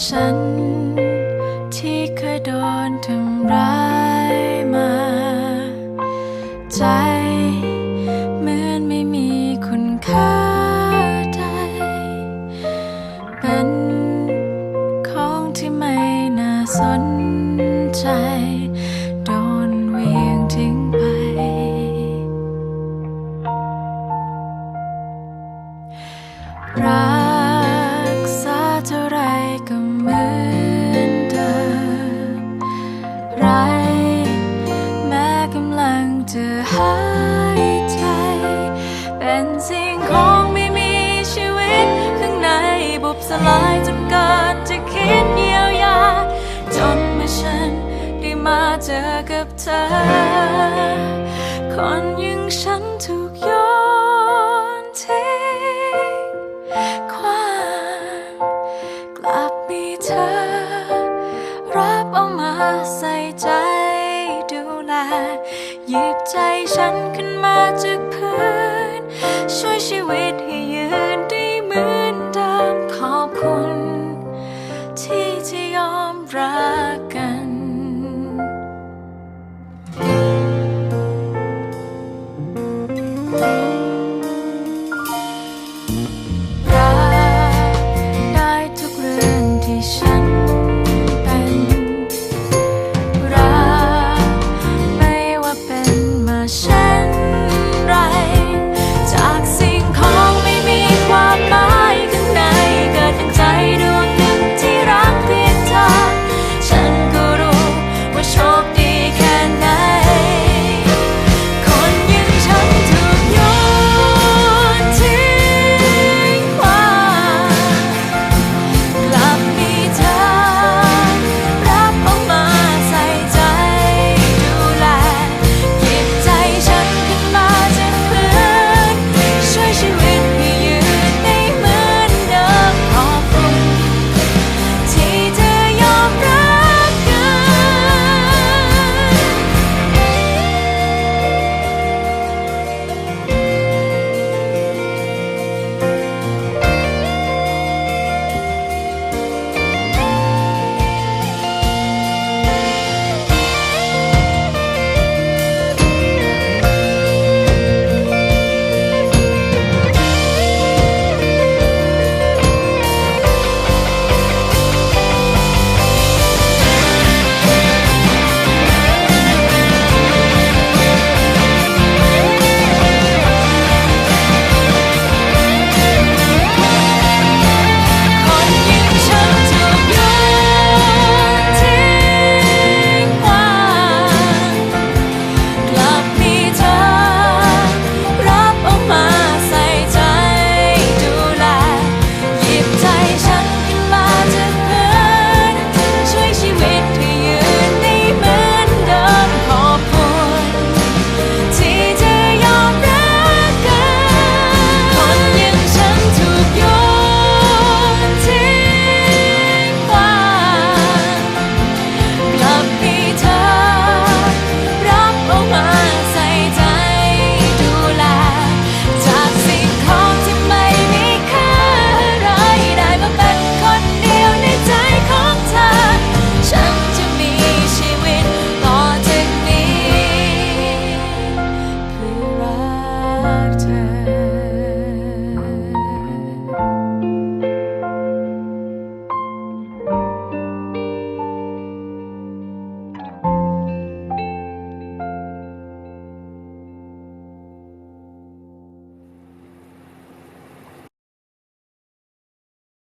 ฉันที่เคยโดนทำร้ายมา ใจเหมือนไม่มีคุณค่าใดเป็นของที่ไม่น่าสน ลายจนเกินจะคิดเยียวยา จนเมื่อฉันได้มาเจอกับเธอ คนยิงฉันถูกโยนทิ้งความกลับมีเธอ รับเอามาใส่ใจดูแลหยิบใจฉันขึ้นมาจากพื้น ช่วยชีวิตให้ยื รักกันเ